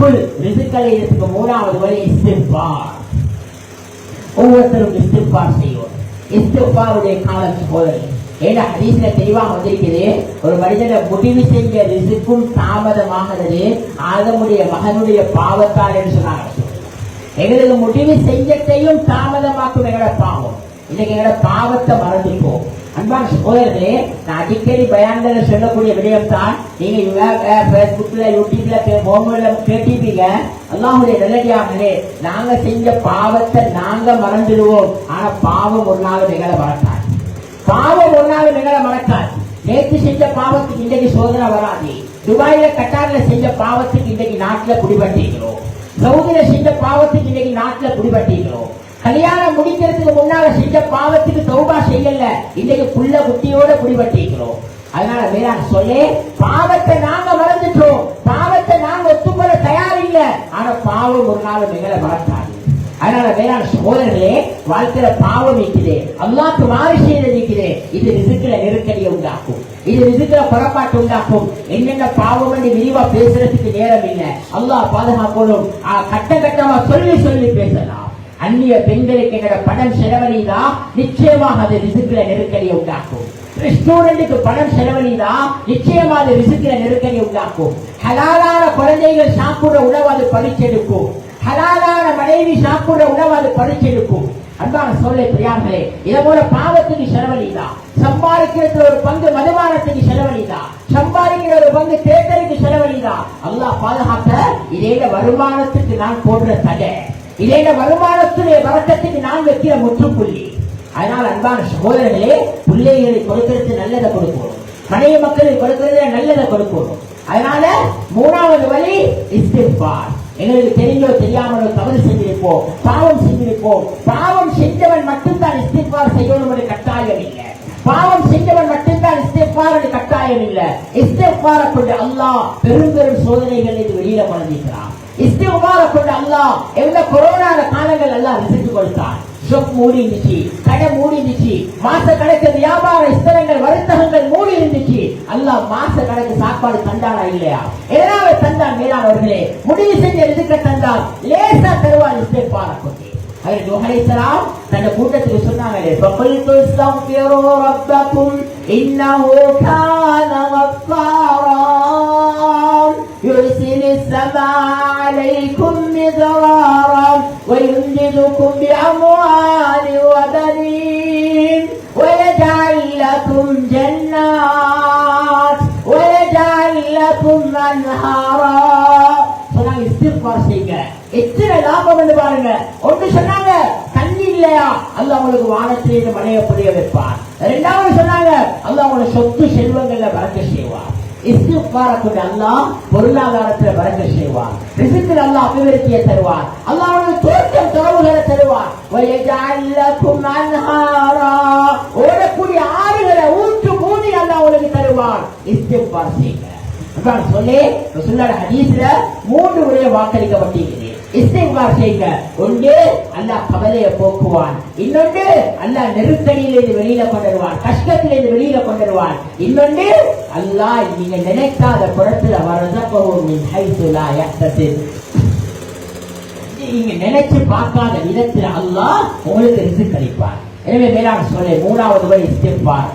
நமக்குள் ரிசுக்களை இதுக்கு மூணாவது வழி இஸ்திஃபார். ஒவ்வொருத்தரும் இஸ்திஃபார் செய்வோம். இஸ்திஃபாருடைய காலம் சோதனை ஏன்னா ஹதீஸ்ல தெளிவாக வந்திருக்குது ஒரு மனிதனை முடிவு செஞ்ச ரிசுக்கும் தாமதமாகிறது ஆதமுடைய மகனுடைய பாவத்தால் என்று சொன்னாங்க. எங்களுக்கு முடிவு செஞ்சத்தையும் தாமதமாக்கும் எங்களோட பாவம். இன்னைக்கு எங்களோட பாவத்தை மறந்துப்போம் அன்பான சகோதரர்களே நான் அடிக்கடி பயான்களை சொல்லக்கூடிய விடயம் தான் நீங்க பேஸ்புக்ல யூடியூப்ல மோகன்ல கேட்டிருப்பீங்க. அல்லாஹுடைய நல்லடியாமலே நாங்க செஞ்ச பாவத்தை நாங்க மறந்துடுவோம். ஆனா பாவம் ஒரு நாள் எங்களை மறக்காது. பாவம் ஒரு நாள் எங்களை மறக்காது. நேற்று செஞ்ச பாவத்துக்கு இன்றைக்கு சோதனை வராது. துபாயில கட்டாரில் செஞ்ச பாவத்துக்கு இன்றைக்கு நாட்டில் குடிபட்டிருக்கிறோம். சவுதியில செஞ்ச பாவத்துக்கு இன்றைக்கு நாட்டில் குடிபட்டிருக்கிறோம். கல்யாணம் முடிக்கிறதுக்கு முன்னால செஞ்ச பாவத்துக்கு தௌபா செய்யல. இன்னைக்கு புள்ள குட்டியோட குடிபட்டிருக்கிறோம். அதனால வேளாண் சொல்லி பாவத்தை நாங்க மறந்துட்டோம். பாவத்தை நாங்க ஒத்துக்கொள்ள தயார் இல்ல ஆனா பாவம் ஒரு நாள் மிகல மறக்காது. அதனால வேளாண் சோழர்களே வாழ்க்கையில பாவம் இருக்குது அல்லாக்கு மாறு செய்யறது இருக்குது இது ரிசுக்கில நெருக்கடியை உண்டாக்கும். இது ரிசுக்கில புறப்பாட்டு உண்டாக்கும். என்னென்ன பாவம் என்று விரிவா பேசுறதுக்கு நேரம் இல்லை. அல்லாஹ் பாதுகாக்கணும் கட்ட கட்டமா சொல்லி சொல்லி பேசலாம். அந்நிய பெண்களுக்கு எங்கட பணம் செலவழிதா நிச்சயமாக அது ரிசுக்கிற நெருக்கடியை உண்டாக்கும். ஸ்டூடெண்ட்டுக்கு பணம் செலவழிதா நிச்சயமா அது ரிசுக்கிற நெருக்கடியை உண்டாக்கும். ஹலாலான குழந்தைகள் சாப்பிடுற உணவு அது பறிச்செடுக்கும் ஹலாலான மனைவி சாப்பிடுற உணவு அது பறிச்செடுக்கும் அன்பான சொல்லை பிரியார்களே இதை போல பாவத்துக்கு செலவழிதா சம்பாதிக்கிறதுல ஒரு பங்கு மதுபானத்துக்கு செலவழிதா சம்பாதிக்கிற ஒரு பங்கு தேர்தலுக்கு செலவழிதா அல்லாஹ் பாதுகாக்க இதே வருமானத்துக்கு நான் போடுற தடை. இதே வருமானத்துடைய வழக்கத்துக்கு நான் வைக்கிற முற்றுப்புள்ளி. அதனால் அன்பான சகோதரர்களே பிள்ளைகளை கொடுக்கிறது நல்லதை கொடுக்கணும் மனைவி மக்களுக்கு கொடுக்கிறது நல்லதை கொடுக்கணும் அதனால மூணாவது வழி இஸ்திஃபார் எங்களுக்கு தெரிஞ்சோ தெரியாமலோ தவறு செஞ்சிருப்போம் பாவம் செஞ்சிருப்போம் பாவம் செஞ்சவன் மட்டும்தான் இஸ்திஃபார் செய்யணும் என்று கட்டாயம் இல்லை. பாவம் செஞ்சவன் மட்டும்தான் இஸ்திஃபார் என்று கட்டாயம் இல்லை. இஸ்திஃபாரை அப்படி அல்லாஹ் பெரும் பெரும் சோதனைகள் இது வெளியில கொண்டிருக்கிறான் இஸ்திகுமார கொண்டு அல்லாஹ் எந்த கொரோனா காலங்கள் எல்லாம் ரிசித்து கொடுத்தான் ஷொப் மூடி இருந்துச்சு கடை மூடி இருந்துச்சு மாச கணக்கு வியாபார ஸ்தலங்கள் வர்த்தகங்கள் மூடி இருந்துச்சு. அல்லாஹ் மாச கணக்கு சாப்பாடு தந்தானா இல்லையா? எதனால தந்தான் மேலானவர்களே முடிவு செஞ்ச இருக்க தந்தான் லேசா தருவான் இஸ்திஃபாரை கொண்டு அவர் நூஹலைசலாம் தன் கூட்டத்துக்கு சொன்னாங்களே ஃபகுல்து பியரோ ரப்பக்கும் இன்னஹு கான ويمددكم بأموال وبنين ويجعل لكم جنات ويجعل لكم أنهارا சொன்னாங்க இஸ்திஃபார் செய்யுங்க எத்தனை லாபம் என்று பாருங்க ஒன்று சொன்னாங்க தண்ணி இல்லையா அல்லாஹ் உங்களுக்கு வானத்திலிருந்து மழையை புரிய வைப்பார் இரண்டாவது சொன்னாங்க அல்லாஹ் உங்களுக்கு சொத்து செல்வங்கள்ல வரக்க செய்வார் இஸ்திஃபார கொண்டு அல்லாஹ் பொருளாதாரத்துல வரக்க செய்வார் ரிசித்தில் அல்லாஹ் அபிவிருத்தியை தருவார் அல்லாஹ் உங்களுக்கு செய்வான் ஓடக்கூடிய ஆறுகளை ஊற்று மூடி அல்ல உங்களுக்கு தருவான் இஸ்திஃபார் செய்யுங்க சொல்லி ரசூல்லோட ஹதீஸ்ல மூன்று முறை வாக்களிக்கப்பட்டிருக்கிறது இஸ்திஃபார் செய்யுங்க ஒன்று அல்லாஹ் கவலையை போக்குவான் இன்னொன்று அல்லாஹ் நெருக்கடியிலிருந்து வெளியில கொண்டுருவான் கஷ்டத்திலிருந்து வெளியில கொண்டுருவான் இன்னொன்று அல்லாஹ் நீங்க நினைக்காத புறத்துல வரதப்பவும் ஹைசுலா யக்தத்தில் நீங்க நினைச்சு பார்க்காத விதத்தில் அல்லாஹ் உங்களுக்கு ரிசு கழிப்பார் எனவே மேலான சொல்ல மூணாவது வரை இஸ்திஃபார்